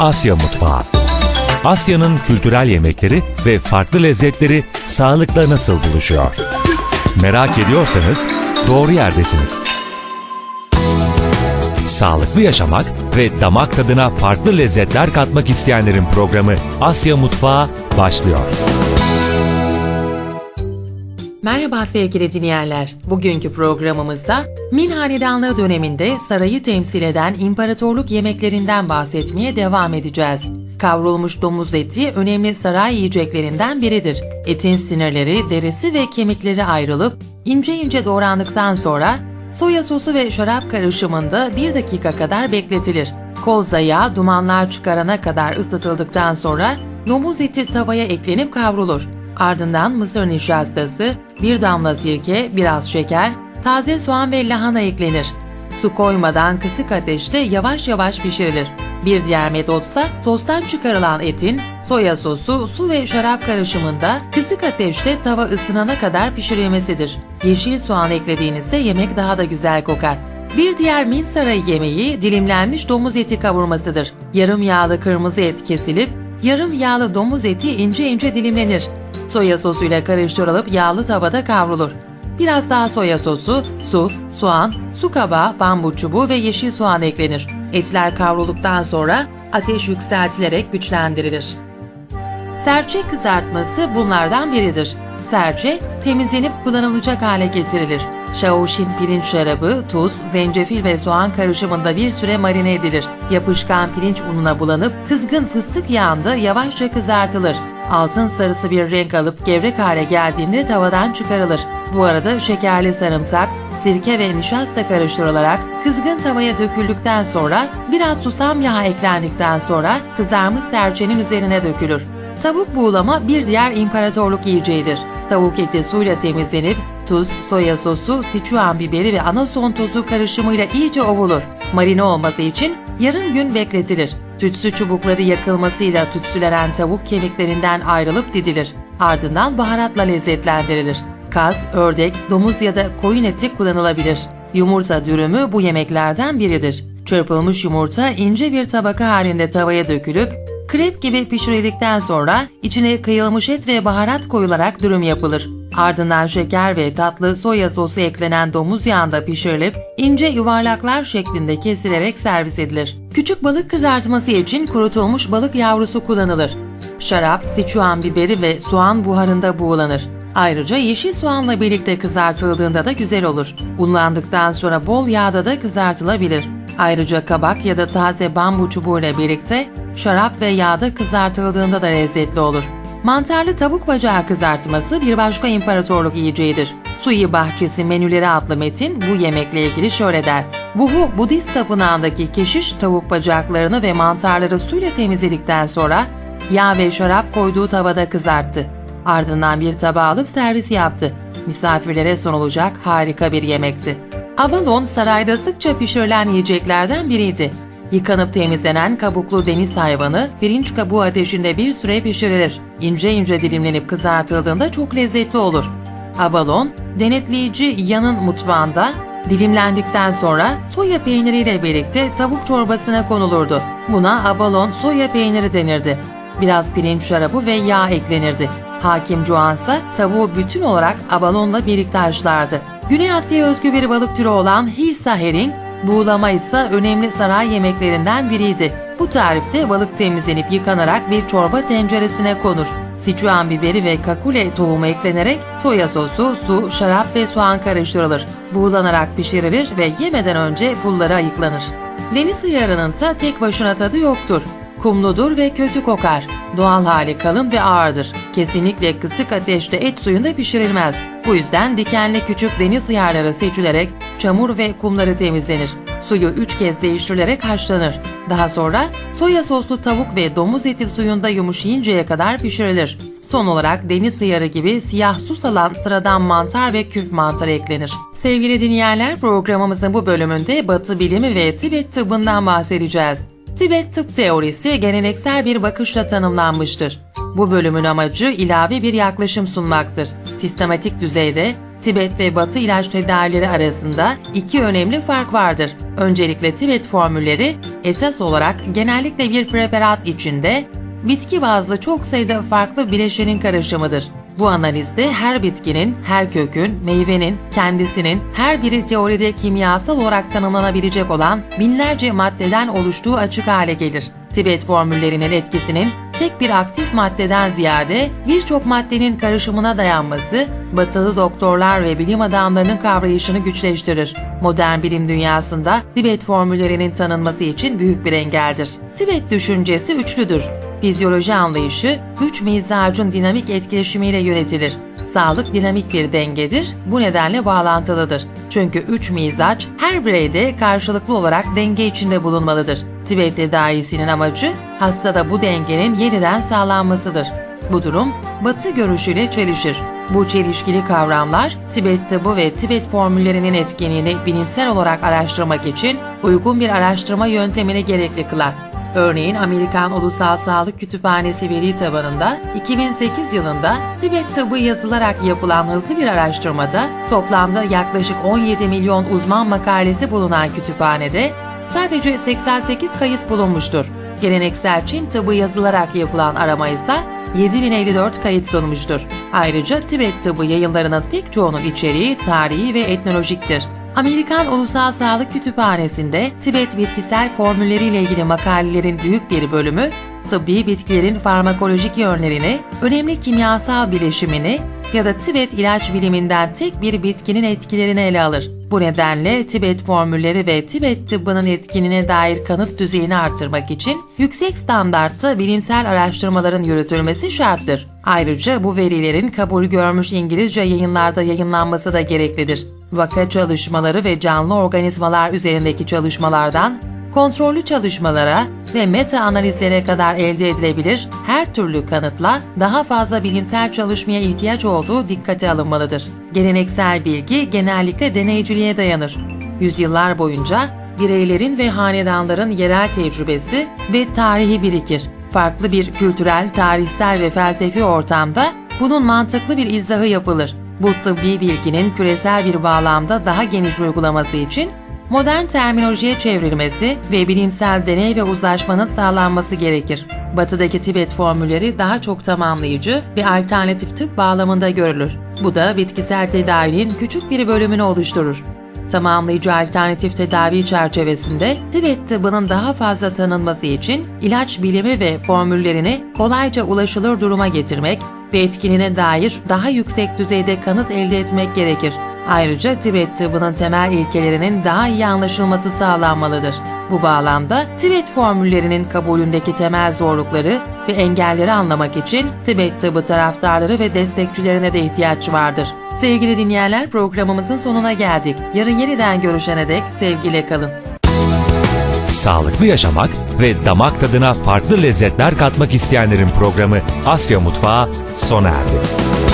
Asya Mutfağı. Asya'nın kültürel yemekleri ve farklı lezzetleri sağlıkla nasıl buluşuyor? Merak ediyorsanız doğru yerdesiniz. Sağlıklı yaşamak ve damak tadına farklı lezzetler katmak isteyenlerin programı Asya Mutfağı başlıyor. Merhaba sevgili dinleyenler. Bugünkü programımızda Min Hanedanlığı döneminde sarayı temsil eden imparatorluk yemeklerinden bahsetmeye devam edeceğiz. Kavrulmuş domuz eti önemli saray yiyeceklerinden biridir. Etin sinirleri, derisi ve kemikleri ayrılıp ince ince doğrandıktan sonra soya sosu ve şarap karışımında 1 dakika kadar bekletilir. Kolza yağı dumanlar çıkarana kadar ısıtıldıktan sonra domuz eti tavaya eklenip kavrulur. Ardından mısır nişastası, bir damla sirke, biraz şeker, taze soğan ve lahana eklenir. Su koymadan kısık ateşte yavaş yavaş pişirilir. Bir diğer metotsa sostan çıkarılan etin soya sosu, su ve şarap karışımında kısık ateşte tava ısınana kadar pişirilmesidir. Yeşil soğan eklediğinizde yemek daha da güzel kokar. Bir diğer Min Sarayı yemeği dilimlenmiş domuz eti kavurmasıdır. Yarım yağlı kırmızı et kesilip yarım yağlı domuz eti ince ince dilimlenir. Soya sosuyla karıştırılıp yağlı tavada kavrulur. Biraz daha soya sosu, su, soğan, su kabağı, bambu çubuğu ve yeşil soğan eklenir. Etler kavrulduktan sonra ateş yükseltilerek güçlendirilir. Serçe kızartması bunlardan biridir. Serçe temizlenip kullanılacak hale getirilir. Şaoşin pirinç şarabı, tuz, zencefil ve soğan karışımında bir süre marine edilir. Yapışkan pirinç ununa bulanıp kızgın fıstık yağında yavaşça kızartılır. Altın sarısı bir renk alıp gevrek hale geldiğinde tavadan çıkarılır. Bu arada şekerli sarımsak, sirke ve nişasta karıştırılarak kızgın tavaya döküldükten sonra biraz susam yağı eklendikten sonra kızarmış serçenin üzerine dökülür. Tavuk buğulama bir diğer imparatorluk yiyeceğidir. Tavuk eti suyla temizlenip tuz, soya sosu, sichuan biberi ve anason tozu karışımıyla iyice ovulur. Marine olması için yarım gün bekletilir. Tütsü çubukları yakılmasıyla tütsülenen tavuk kemiklerinden ayrılıp didilir. Ardından baharatla lezzetlendirilir. Kaz, ördek, domuz ya da koyun eti kullanılabilir. Yumurta dürümü bu yemeklerden biridir. Çırpılmış yumurta ince bir tabaka halinde tavaya dökülüp krep gibi pişirildikten sonra içine kıyılmış et ve baharat koyularak dürüm yapılır. Ardından şeker ve tatlı soya sosu eklenen domuz yağında pişirilip ince yuvarlaklar şeklinde kesilerek servis edilir. Küçük balık kızartması için kurutulmuş balık yavrusu kullanılır. Şarap, sichuan biberi ve soğan buharında buğulanır. Ayrıca yeşil soğanla birlikte kızartıldığında da güzel olur. Unlandıktan sonra bol yağda da kızartılabilir. Ayrıca kabak ya da taze bambu çubuğuyla birlikte şarap ve yağda kızartıldığında da lezzetli olur. Mantarlı tavuk bacağı kızartması bir başka imparatorluk yiyeceğidir. Suyi Bahçesi Menüleri adlı metin bu yemekle ilgili şöyle der. Wuhu Budist tapınağındaki keşiş tavuk bacaklarını ve mantarları suyla temizledikten sonra yağ ve şarap koyduğu tavada kızarttı. Ardından bir tabağa alıp servis yaptı. Misafirlere sunulacak harika bir yemekti. Avalon sarayda sıkça pişirilen yiyeceklerden biriydi. Yıkanıp temizlenen kabuklu deniz hayvanı pirinç kabuğu ateşinde bir süre pişirilir. İnce ince dilimlenip kızartıldığında çok lezzetli olur. Abalon, denetleyici yanın mutfağında dilimlendikten sonra soya peyniriyle birlikte tavuk çorbasına konulurdu. Buna abalon soya peyniri denirdi. Biraz pirinç şarabı ve yağ eklenirdi. Hakim Juan ise tavuğu bütün olarak abalonla birlikte haşlardı. Güney Asya'ya özgü bir balık türü olan Hilsa herring, buğulama ise önemli saray yemeklerinden biriydi. Bu tarifte balık temizlenip yıkanarak bir çorba tenceresine konur. Sichuan biberi ve kakule tohumu eklenerek soya sosu, su, şarap ve soğan karıştırılır. Buğulanarak pişirilir ve yemeden önce pulları ayıklanır. Deniz hıyarının ise tek başına tadı yoktur. Kumludur ve kötü kokar. Doğal hali kalın ve ağırdır. Kesinlikle kısık ateşte et suyunda pişirilmez. Bu yüzden dikenli küçük deniz hıyarları seçilerek çamur ve kumları temizlenir. Suyu 3 kez değiştirilerek haşlanır. Daha sonra soya soslu tavuk ve domuz eti suyunda yumuşayıncaya kadar pişirilir. Son olarak deniz hıyarı gibi siyah su salan sıradan mantar ve küf mantarı eklenir. Sevgili dinleyenler programımızın bu bölümünde Batı bilimi ve Tibet tıbbından bahsedeceğiz. Tibet tıp teorisi geleneksel bir bakışla tanımlanmıştır. Bu bölümün amacı ilave bir yaklaşım sunmaktır. Sistematik düzeyde Tibet ve Batı ilaç tedavileri arasında iki önemli fark vardır. Öncelikle Tibet formülleri esas olarak genellikle bir preparat içinde bitki bazlı çok sayıda farklı bileşenin karışımıdır. Bu analizde her bitkinin, her kökün, meyvenin, kendisinin her biri teoride kimyasal olarak tanımlanabilecek olan binlerce maddeden oluştuğu açık hale gelir. Tibet formüllerinin etkisinin tek bir aktif maddeden ziyade birçok maddenin karışımına dayanması, batılı doktorlar ve bilim adamlarının kavrayışını güçleştirir. Modern bilim dünyasında Tibet formüllerinin tanınması için büyük bir engeldir. Tibet düşüncesi üçlüdür. Fizyoloji anlayışı, üç mizacın dinamik etkileşimiyle yönetilir. Sağlık dinamik bir dengedir, bu nedenle bağlantılıdır. Çünkü üç mizaç her bireyde karşılıklı olarak denge içinde bulunmalıdır. Tibet tedavisinin amacı hastada bu dengenin yeniden sağlanmasıdır. Bu durum Batı görüşüyle çelişir. Bu çelişkili kavramlar Tibet tıbbı ve Tibet formüllerinin etkinliğini bilimsel olarak araştırmak için uygun bir araştırma yöntemini gerekli kılar. Örneğin Amerikan Ulusal Sağlık Kütüphanesi veri tabanında 2008 yılında Tibet tıbbı yazılarak yapılan hızlı bir araştırmada toplamda yaklaşık 17 milyon uzman makalesi bulunan kütüphanede sadece 88 kayıt bulunmuştur. Geleneksel Çin tıbbı yazılarak yapılan arama ise 7054 kayıt sunmuştur. Ayrıca Tibet tıbbı yayınlarının pek çoğunun içeriği tarihi ve etnolojiktir. Amerikan Ulusal Sağlık Kütüphanesi'nde Tibet bitkisel formülleriyle ilgili makalelerin büyük bir bölümü, tıbbi bitkilerin farmakolojik yönlerini, önemli kimyasal bileşimini ya da Tibet ilaç biliminden tek bir bitkinin etkilerini ele alır. Bu nedenle Tibet formülleri ve Tibet tıbbının etkinliğine dair kanıt düzeyini artırmak için yüksek standartta bilimsel araştırmaların yürütülmesi şarttır. Ayrıca bu verilerin kabul görmüş İngilizce yayınlarda yayınlanması da gereklidir. Vaka çalışmaları ve canlı organizmalar üzerindeki çalışmalardan kontrollü çalışmalara ve meta analizlere kadar elde edilebilir her türlü kanıtla daha fazla bilimsel çalışmaya ihtiyaç olduğu dikkate alınmalıdır. Geleneksel bilgi genellikle deneyciliğe dayanır. Yüzyıllar boyunca bireylerin ve hanedanların yerel tecrübesi ve tarihi birikir. Farklı bir kültürel, tarihsel ve felsefi ortamda bunun mantıklı bir izahı yapılır. Bu tıbbi bilginin küresel bir bağlamda daha geniş uygulaması için modern terminolojiye çevrilmesi ve bilimsel deney ve uzlaşmanın sağlanması gerekir. Batıdaki Tibet formülleri daha çok tamamlayıcı ve alternatif tıp bağlamında görülür. Bu da bitkisel tedavinin küçük bir bölümünü oluşturur. Tamamlayıcı alternatif tedavi çerçevesinde Tibet tıbbının daha fazla tanınması için ilaç bilimi ve formüllerini kolayca ulaşılır duruma getirmek ve etkinliğine dair daha yüksek düzeyde kanıt elde etmek gerekir. Ayrıca Tibet tıbbının temel ilkelerinin daha iyi anlaşılması sağlanmalıdır. Bu bağlamda Tibet formüllerinin kabulündeki temel zorlukları ve engelleri anlamak için Tibet tıbbı taraftarları ve destekçilerine de ihtiyaç vardır. Sevgili dinleyenler programımızın sonuna geldik. Yarın yeniden görüşene dek sevgiyle kalın. Sağlıklı yaşamak ve damak tadına farklı lezzetler katmak isteyenlerin programı Asya Mutfağı sona erdi.